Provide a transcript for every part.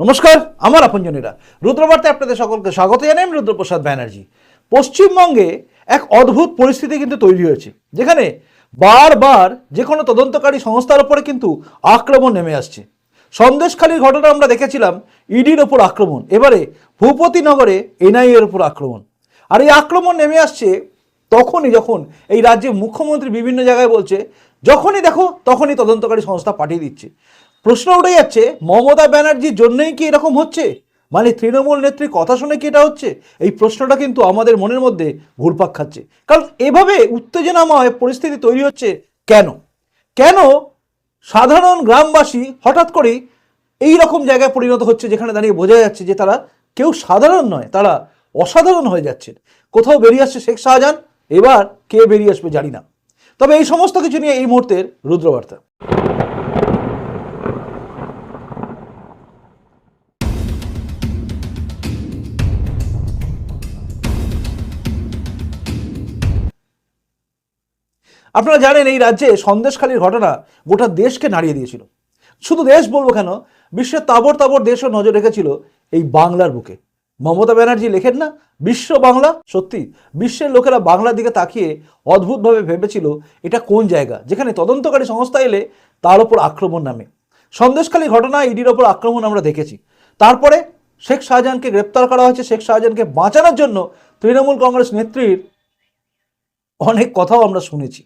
নমস্কার, আমার আপনজনেরা। রুদ্রবার্তায় আপনাদের সকলকে স্বাগত জানাই আমি রুদ্রপ্রসাদ ব্যানার্জি। পশ্চিমবঙ্গে এক অদ্ভুত পরিস্থিতি কিন্তু তৈরি হয়েছে, যেখানে বারবার যে কোনো তদন্তকারী সংস্থার উপরে কিন্তু আক্রমণ নেমে আসছে। সন্দেশখালীর ঘটনা আমরা দেখেছিলাম, ইডির ওপর আক্রমণ, এবারে ভূপতিনগরে এনআইএ এর উপর আক্রমণ। আর এই আক্রমণ নেমে আসছে তখনই যখন এই রাজ্যে মুখ্যমন্ত্রী বিভিন্ন জায়গায় বলছে, যখনই দেখো, তখনই তদন্তকারী সংস্থা পাঠিয়ে দিচ্ছে। প্রশ্ন উঠে যাচ্ছে, মমতা ব্যানার্জির জন্যই কি এরকম হচ্ছে? মানে তৃণমূল নেত্রীর কথা শুনে কি এটা হচ্ছে? এই প্রশ্নটা কিন্তু আমাদের মনের মধ্যে ঘুরপাক খাচ্ছে। কারণ এভাবে উত্তেজনাময় পরিস্থিতি তৈরি হচ্ছে কেন? কেন সাধারণ গ্রামবাসী হঠাৎ করেই এই রকম জায়গায় পরিণত হচ্ছে যেখানে দাঁড়িয়ে বোঝা যাচ্ছে যে তারা কেউ সাধারণ নয়, তারা অসাধারণ হয়ে যাচ্ছে কোথাও বেরিয়ে আসছে শেখ শাহজাহান, এবার কে বেরিয়ে আসবে জানি না। তবে এই সমস্ত কিছু নিয়ে এই মুহূর্তের রুদ্রবার্তা। আপনারা জানেন এই রাজ্যে সন্দেশখালীর ঘটনা গোটা দেশকে নাড়িয়ে দিয়েছিল। শুধু দেশ বলব কেন, বিশ্বের তাবর তাবর দেশও নজর রেখেছিল এই বাংলার বুকে। মমতা ব্যানার্জি লেখেন না, বিশ্ব বাংলা? সত্যি, বিশ্বের লোকেরা বাংলার দিকে তাকিয়ে অদ্ভুতভাবে ভেবেছিল এটা কোন জায়গা, যেখানে তদন্তকারী সংস্থা এলে তার ওপর আক্রমণ নামে। সন্দেশখালী ঘটনা, ইডির ওপর আক্রমণ আমরা দেখেছি। তারপরে শেখ শাহজাহানকে গ্রেপ্তার করা হয়েছে, শেখ শাহজাহানকে বাঁচানোর জন্য তৃণমূল কংগ্রেস নেত্রীর অনেক কথাও আমরা শুনেছি।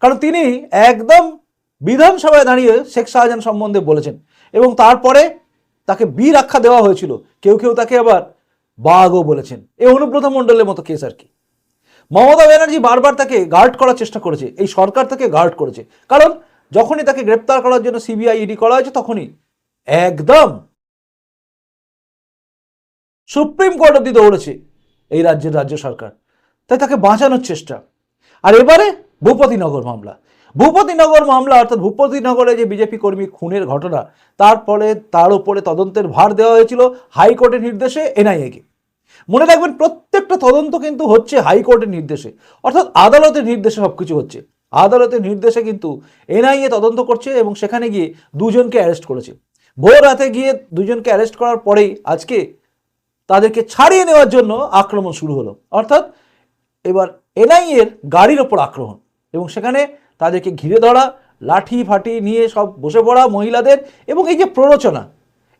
কারণ তিনি একদম বিধানসভায় দাঁড়িয়ে শেখ শাহজাহান সম্বন্ধে বলেছেন। এবং তারপরে তাকে বীর আখ্যা দেওয়া হয়েছিল। কেউ কেউ তাকে আবার বাঘও বলেছেন। এই অনুব্রত মণ্ডলের মতো কেস আর কি। মমতা ব্যানার্জি বারবার তাকে গার্ড করার চেষ্টা করেছে। এই সরকার তাকে গার্ড করেছে। কারণ যখনই তাকে গ্রেপ্তার করার জন্য সিবিআই, ইডি করা হয়েছে, তখনই একদম সুপ্রিম কোর্ট অব্দি দৌড়েছে এই রাজ্যের রাজ্য সরকার। তাই তাকে বাঁচানোর চেষ্টা। আর এবারে ভূপতিনগর মামলা। ভূপতিনগর মামলা, অর্থাৎ ভূপতিনগরে যে বিজেপি কর্মী খুনের ঘটনা তারপরে তার উপরে তদন্তের ভার দেওয়া হয়েছিল হাইকোর্টের নির্দেশে এনআইএকে। মনে রাখবেন, প্রত্যেকটা তদন্ত কিন্তু হচ্ছে হাইকোর্টের নির্দেশে। অর্থাৎ আদালতের নির্দেশে সব কিছু হচ্ছে। আদালতের নির্দেশে কিন্তু এনআইএ তদন্ত করছে এবং সেখানে গিয়ে দুজনকে অ্যারেস্ট করেছে। ভোর রাতে গিয়ে দুজনকে অ্যারেস্ট করার পরেই আজকে তাদেরকে ছাড়িয়ে নেওয়ার জন্য আক্রমণ শুরু হলো। অর্থাৎ এবার এনআইএর গাড়ির ওপর আক্রমণ। এবং সেখানে তাদেরকে ঘিরে ধরা, লাঠি ফাটি নিয়ে সব বসে পড়া মহিলাদের এবং এই যে প্ররোচনা,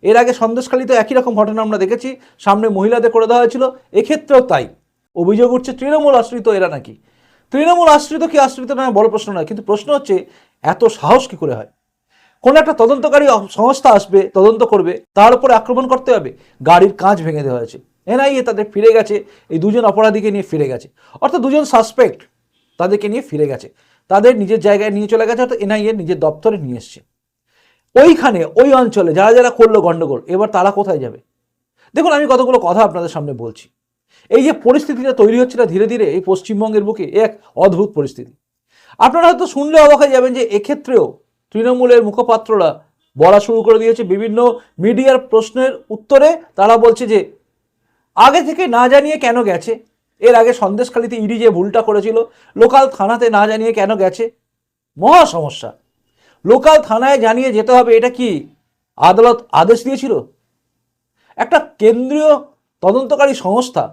এর আগে সন্দেশখালিতে একই রকম ঘটনা আমরা দেখেছি, সামনে মহিলাদের করে দেওয়া হয়েছিল, এক্ষেত্রেও তাই। অভিযোগ উঠছে, তৃণমূল আশ্রিত এরা নাকি? তৃণমূল আশ্রিত কি আশ্রিত নয়, বড় প্রশ্ন নয়, কিন্তু প্রশ্ন হচ্ছে, এত সাহস কি করে হয়? কোন একটা তদন্তকারী সংস্থা আসবে, তদন্ত করবে, তার উপরে আক্রমণ করতে হবে, গাড়ির কাঁচ ভেঙে দেওয়া হয়েছে। এনআইএ তাদের ফিরে গেছে, এই দুজন অপরাধীকে নিয়ে ফিরে গেছে। অর্থাৎ দুজন সাসপেক্ট তাদেরকে নিয়ে ফিরে গেছে। তাদের নিজের জায়গায় নিয়ে চলে গেছে, অর্থাৎ এনআইএ নিজের দপ্তরে নিয়ে এসছে। ওইখানে, ওই অঞ্চলে যারা যারা করল গন্ডগোল এবার তারা কোথায় যাবে? দেখুন, আমি কতগুলো কথা আপনাদের সামনে বলছি। এই যে পরিস্থিতিটা তৈরি হচ্ছে না ধীরে ধীরে এই পশ্চিমবঙ্গের বুকে এক অদ্ভুত পরিস্থিতি। আপনারা হয়তো শুনলে অবাক হয়ে যাবেন যে এক্ষেত্রেও তৃণমূলের মুখপাত্ররা বলা শুরু করে দিয়েছে, বিভিন্ন মিডিয়ার প্রশ্নের উত্তরে তারা বলছে যে, আগে থেকে না জানিয়ে কেন গেছে? এর আগে সন্দেশখালিতে ইডি যে ভুলটা করেছিল, লোকাল থানাতে না জানিয়ে কেন গেছে? মহা সমস্যা। লোকাল থানায় জানিয়ে যেতে হবে, এটা কি আদালত আদেশ দিয়েছিল? একটা কেন্দ্রীয় তদন্তকারী সংস্থা,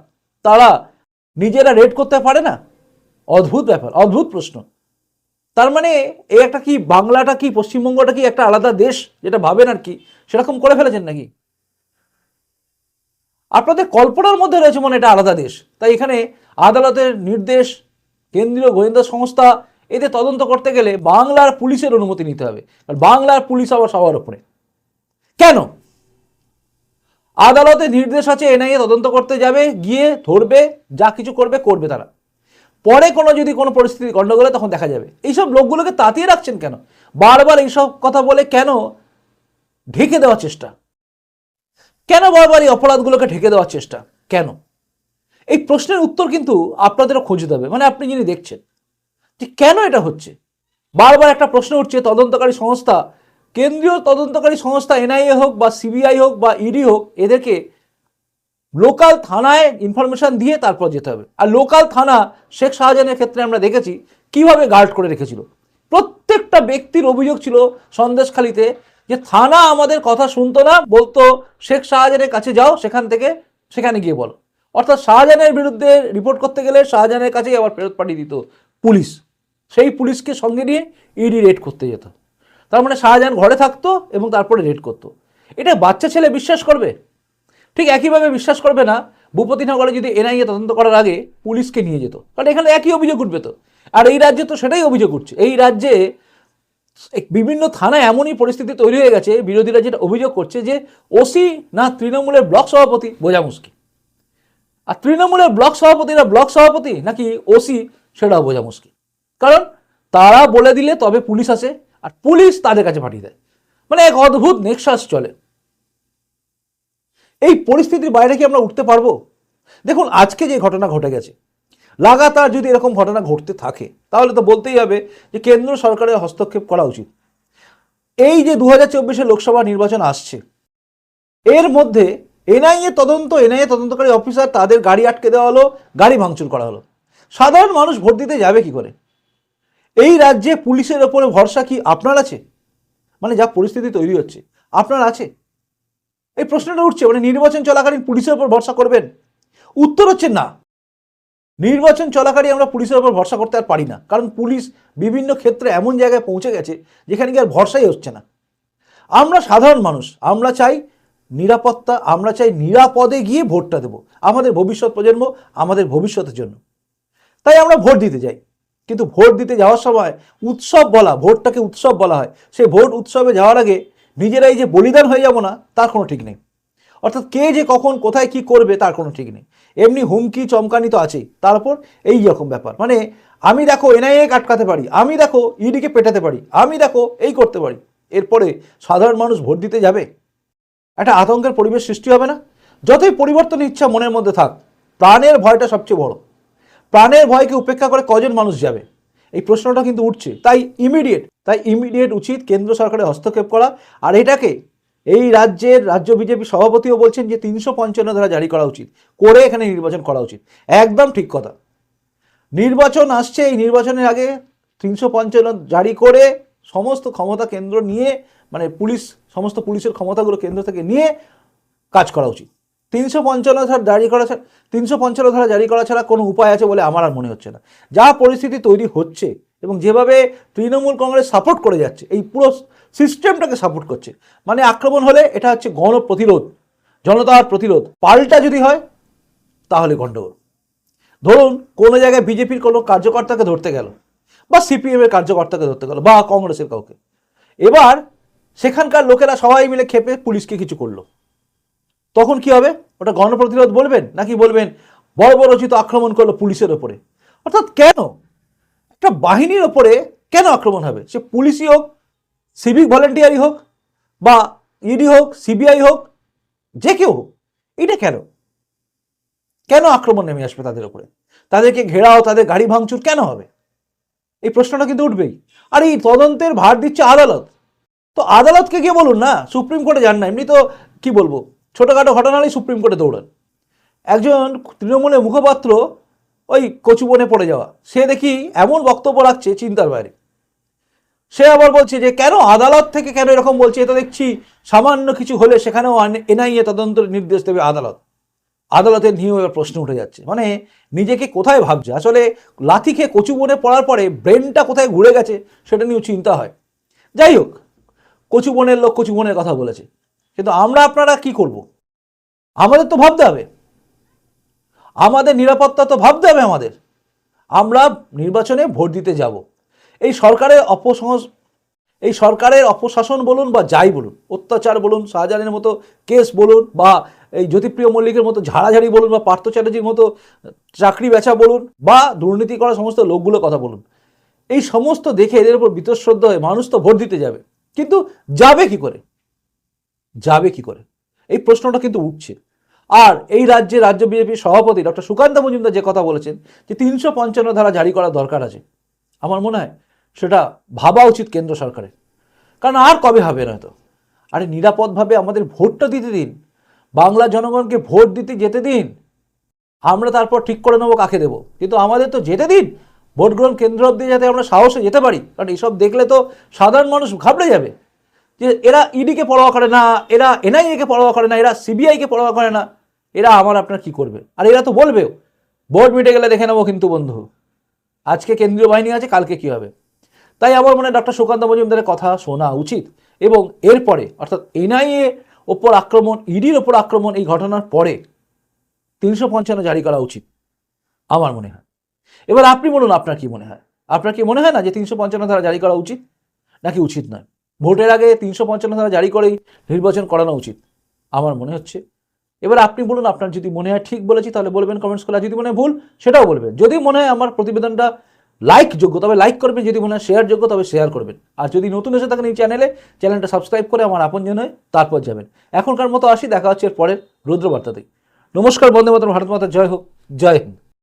তারা নিজেরা রেড করতে পারে না? অদ্ভুত ব্যাপার, অদ্ভুত প্রশ্ন। তার মানে এই একটা কি, বাংলাটা কি, পশ্চিমবঙ্গটা কি একটা আলাদা দেশ, যেটা ভাবেন আর কি, সেরকম করে ফেলেছেন নাকি? আপনাদের কল্পনার মধ্যে রয়েছে মনে এটা আলাদা দেশ। তাই এখানে আদালতের নির্দেশ, কেন্দ্রীয় গোয়েন্দা সংস্থা এতে তদন্ত করতে গেলে বাংলার পুলিশের অনুমতি নিতে হবে। আর বাংলার পুলিশ আবার সবার উপরে। কেন? আদালতে নির্দেশ আছে, এনআইএ তদন্ত করতে যাবে, গিয়ে ধরবে, যা কিছু করবে করবে তারা। পরে কোনো যদি কোনো পরিস্থিতি গণ্ডগোলে তখন দেখা যাবে। এইসব লোকগুলোকে তাতিয়ে রাখছেন কেন? বারবার এইসব কথা বলে কেন ঢেকে দেওয়ার চেষ্টা? কেন বারবার এই অপরাধগুলোকে ঢেকে দেওয়ার চেষ্টা? কেন? এই প্রশ্নের উত্তর কিন্তু আপনাদেরও খুঁজতে হবে মানে আপনি যিনি দেখছেন, যে কেন এটা হচ্ছে? বারবার একটা প্রশ্ন উঠছে, তদন্তকারী সংস্থা, কেন্দ্রীয় তদন্তকারী সংস্থা, এনআইএ হোক বা সিবিআই হোক বা ইডি হোক, এদেরকে লোকাল থানায় ইনফরমেশন দিয়ে তারপর যেতে হবে। আর লোকাল থানা, শেখ শাহজাহানের ক্ষেত্রে আমরা দেখেছি, কীভাবে গার্ড করে রেখেছিল। প্রত্যেকটা ব্যক্তির অভিযোগ ছিল সন্দেশখালিতে যে থানা আমাদের কথা শুনতো না, বলতো, শেখ শাহজাহানের কাছে যাও, সেখান থেকে, সেখানে গিয়ে বলো। অর্থাৎ শাহজাহানের বিরুদ্ধে রিপোর্ট করতে গেলে শাহজাহানের কাছেই আবার ফেরত পাঠিয়ে দিত পুলিশ। সেই পুলিশকে সঙ্গে নিয়ে ইডি রেড করতে যেত। তার মানে শাহজাহান ঘরে থাকতো এবং তারপরে রেড করতো। এটা বাচ্চা ছেলে বিশ্বাস করবে? ঠিক একইভাবে বিশ্বাস করবে না, ভূপতিনগরে যদি এনআইএ তদন্ত করার আগে পুলিশকে নিয়ে যেত। কারণ এখানে একই অভিযোগ উঠবে তো। আর এই রাজ্যে তো সেটাই অভিযোগ উঠছে। এই রাজ্যে বিভিন্ন থানায় এমনই পরিস্থিতি তৈরি হয়ে গেছে, বিরোধীরা যেটা অভিযোগ করছে যে ওসি না তৃণমূলের ব্লক সভাপতি বোঝা মুশকিল। আর তৃণমূলের ব্লক সভাপতি না ব্লক সভাপতি নাকি ওসি সেটাও বোঝা মুশকিল। কারণ তারা বলে দিলে তবে পুলিশ আসে আর পুলিশ তাদের কাছে পাঠিয়ে দেয়। মানে এক অদ্ভুত নেক্সাস চলে। এই পরিস্থিতির বাইরে কি আমরা উঠতে পারব? দেখুন, আজকে যে ঘটনা ঘটে গেছে লাগাতার যদি এরকম ঘটনা ঘটতে থাকে, তাহলে তো বলতেই হবে যে কেন্দ্র সরকারের হস্তক্ষেপ করা উচিত। এই যে দু হাজার লোকসভা নির্বাচন আসছে, এর মধ্যে এনআইএ তদন্ত, এনআইএ তদন্তকারী অফিসার তাদের গাড়ি আটকে দেওয়া হলো, গাড়ি ভাঙচুর করা হলো। সাধারণ মানুষ ভোট দিতে যাবে কি করে? এই রাজ্যে পুলিশের ওপরে ভরসা কি আপনার আছে? মানে যা পরিস্থিতি তৈরি হচ্ছে, আপনার আছে? এই প্রশ্নটা উঠছে মানে নির্বাচন চলাকালীন পুলিশের উপর ভরসা করবেন? উত্তর হচ্ছে না। নির্বাচন চলাকালীন আমরা পুলিশের উপর ভরসা করতে আর পারি না। কারণ পুলিশ বিভিন্ন ক্ষেত্রে এমন জায়গায় পৌঁছে গেছে যেখানে কি আর ভরসাই হচ্ছে না। আমরা সাধারণ মানুষ, আমরা চাই নিরাপত্তা, আমরা চাই নিরাপদে গিয়ে ভোটটা দেব। আমাদের ভবিষ্যৎ প্রজন্ম আমাদের ভবিষ্যতের জন্য। তাই আমরা ভোট দিতে যাই। কিন্তু ভোট দিতে যাওয়ার সময় উৎসব বলা, ভোটটাকে উৎসব বলা হয়। সেই ভোট উৎসবে যাওয়ার আগে নিজেরাই যে বলিদান হয়ে যাব না, তার কোনো ঠিক নেই। অর্থাৎ কে যে কখন, কোথায় কি করবে তার কোনো ঠিক নেই। এমনি হুমকি, চমকানি তো আছেই। তারপর এই রকম ব্যাপার। মানে আমি দেখো এনআইএ আটকাতে পারি, আমি দেখো ইডিকে পেটাতে পারি, আমি দেখো এই করতে পারি। এরপরে সাধারণ মানুষ ভোট দিতে যাবে? একটা আতঙ্কের পরিবেশ সৃষ্টি হবে না? যতই পরিবর্তনের ইচ্ছা মনের মধ্যে থাক, প্রাণের ভয়টা সবচেয়ে বড়। প্রাণের ভয়কে উপেক্ষা করে কজন মানুষ যাবে? এই প্রশ্নটা কিন্তু উঠছে। তাই ইমিডিয়েট তাই ইমিডিয়েট উচিত কেন্দ্র সরকারের হস্তক্ষেপ করা। আর এটাকে এই রাজ্যের রাজ্য বিজেপি সভাপতিও বলছেন যে তিনশো পঞ্চান্ন ধারা জারি করা উচিত, করে এখানে নির্বাচন করা উচিত। একদম ঠিক কথা। নির্বাচন আসছে, এই নির্বাচনের আগে তিনশো পঞ্চান্ন জারি করে সমস্ত ক্ষমতা কেন্দ্র নিয়ে মানে পুলিশ, সমস্ত পুলিশের ক্ষমতাগুলো কেন্দ্র থেকে নিয়ে কাজ করা উচিত। তিনশো পঞ্চান্ন ধারা জারি করা ছাড়া তিনশো পঞ্চান্ন ধারা জারি করা ছাড়া কোনো উপায় আছে বলে আমার আর মনে হচ্ছে না। যা পরিস্থিতি তৈরি হচ্ছে এবং যেভাবে তৃণমূল কংগ্রেস সাপোর্ট করে যাচ্ছে, এই পুরো সিস্টেমটাকে সাপোর্ট করছে মানে আক্রমণ হলে এটা হচ্ছে গণ প্রতিরোধ জনতার প্রতিরোধ। পাল্টা যদি হয়, তাহলে গণ্ডগোল ধরুন, কোনো জায়গায় বিজেপির কোনো কার্যকর্তাকে ধরতে গেল বা সিপিএমের কার্যকর্তাকে ধরতে গেল বা কংগ্রেসের কাউকে। এবার সেখানকার লোকেরা সবাই মিলে খেপে পুলিশকে কিছু করল। তখন কি হবে? ওটা গণপ্রতিরোধ বলবেন নাকি বলবেন বর্বরচিত আক্রমণ করল পুলিশের ওপরে? অর্থাৎ কেন? একটা বাহিনীর ওপরে কেন আক্রমণ হবে? সে পুলিশই হোক, সিভিক ভলেন্টিয়ারই হোক বা ইডি হোক, সিবিআই হোক, যে কেউ হোক, এটা কেন? কেন আক্রমণ নেমে আসবে তাদের ওপরে? তাদেরকে ঘেরাও, তাদের গাড়ি ভাঙচুর কেন হবে? এই প্রশ্নটা কিন্তু উঠবেই। আর এই তদন্তের ভার দিচ্ছে আদালত। তো আদালতকে গিয়ে বলুন না, সুপ্রিম কোর্টে যান না। এমনি তো, কি বলব? ছোটোখাটো ঘটনা হলেই সুপ্রিম কোর্টে দৌড়ান। একজন তৃণমূলের মুখপাত্র ওই কচুবনে পড়ে যাওয়া। সে দেখি এমন বক্তব্য রাখছে চিন্তার বাইরে। সে আবার বলছে যে, কেন আদালত থেকে কেন এরকম বলছে? এটা দেখছি সামান্য কিছু হলে সেখানেও এনআইএ তদন্তের নির্দেশ দেবে আদালত। আদালতের নিয়েও এবার প্রশ্ন উঠে যাচ্ছে। মানে নিজেকে কোথায় ভাবছে? আসলে লাথি খেয়ে কচু বনে পড়ার পরে ব্রেনটা কোথায় ঘুরে গেছে সেটা নিয়েও চিন্তা হয়। যাই হোক কচু বনের লোক কচু বনের কথা বলেছে। কিন্তু আমরা আপনারা কি করব? আমাদের তো ভাবতে হবে। আমাদের নিরাপত্তা তো ভাবতে হবে আমাদের। আমরা নির্বাচনে ভোট দিতে যাব। এই সরকারের অপসংস, এই সরকারের অপশাসন বলুন বা যাই বলুন, অত্যাচার বলুন, শাহজাহানের মতো কেস বলুন বা এই জ্যোতিপ্রিয় মল্লিকের মতো ঝাড়াঝাড়ি বলুন বা পার্থ চ্যাটার্জির মতো চাকরি বেচা বলুন বা দুর্নীতি করা সমস্ত লোকগুলো কথা বলুন। এই সমস্ত দেখে এদের উপর বিতশ্রদ্ধ হয়ে মানুষ তো ভোট দিতে যাবে। কিন্তু যাবে কি করে? যাবে কি করে? এই প্রশ্নটা কিন্তু উঠছে। আর এই রাজ্যে রাজ্য বিজেপির সভাপতি ডক্টর সুকান্ত মজুমদার যে কথা বলেছেন, যে তিনশো পঞ্চান্ন ধারা জারি করা দরকার আছে, আমার মনে হয় সেটা ভাবা উচিত কেন্দ্র সরকারের। কারণ আর কবে হবে নয়তো? আরে নিরাপদভাবে আমাদের ভোটটা দিতে দিন, বাংলা জনগণকে ভোট দিতে যেতে দিন, আমরা তারপর ঠিক করে নেব কাকে দেবো। কিন্তু আমাদের তো যেতে দিন ভোট গ্রহণ কেন্দ্র অব্দি যাতে আমরা সাহসে যেতে পারি। কারণ এইসব দেখলে তো সাধারণ মানুষ ঘাবড়ে যাবে। যে এরা ইডিকে পরোয়া করে না, এরা এনআইএকে পরোয়া করে না, এরা সিবিআইকে পরোয়া করে না, এরা আমার আপনার কি করবে? আর এরা তো বলবেও বোর্ড মিটে গেলে দেখে নেব কিন্তু বন্ধু। আজকে কেন্দ্রীয় বাহিনী আছে, কালকে কি হবে? তাই আমার মনে ডক্টর সুকান্ত মজুমদারের কথা শোনা উচিত। এবং এরপরে, অর্থাৎ এনআইএ ওপর আক্রমণ ইডির ওপর আক্রমণ এই ঘটনার পরে তিনশো পঞ্চান্ন জারি করা উচিত, আমার মনে হয়। এবার আপনি বলুন, আপনার কি মনে হয়? আপনার কি মনে হয় না যে তিনশো পঞ্চান্ন ধারা জারি করা উচিত? নাকি উচিত নয়? ভোটের আগে তিনশো পঞ্চান্ন ধারা জারি করেই নির্বাচন করানো উচিত। আমার মনে হচ্ছে। এবার আপনি বলুন, আপনার যদি মনে হয় ঠিক বলেছি, তাহলে বলবেন কমেন্টস করে যদি মনে হয় ভুল, সেটাও বলবেন। যদি মনে হয় আমার প্রতিবেদনটা লাইক যোগ্য, তবে লাইক করবেন। যদি মনে হয় শেয়ার যোগ্য, তবে শেয়ার করবেন। আর যদি নতুন এসে থাকেন এই চ্যানেলে চ্যানেলটা সাবস্ক্রাইব করে আমার আপনজন হয়ে তারপর যাবেন। এখনকার মতো আসি, দেখা হচ্ছে এর পরের রুদ্রবার্তাতেই। নমস্কার বন্দে মাতরম, ভারত মাতা, জয় হোক, জয় হিন্দ।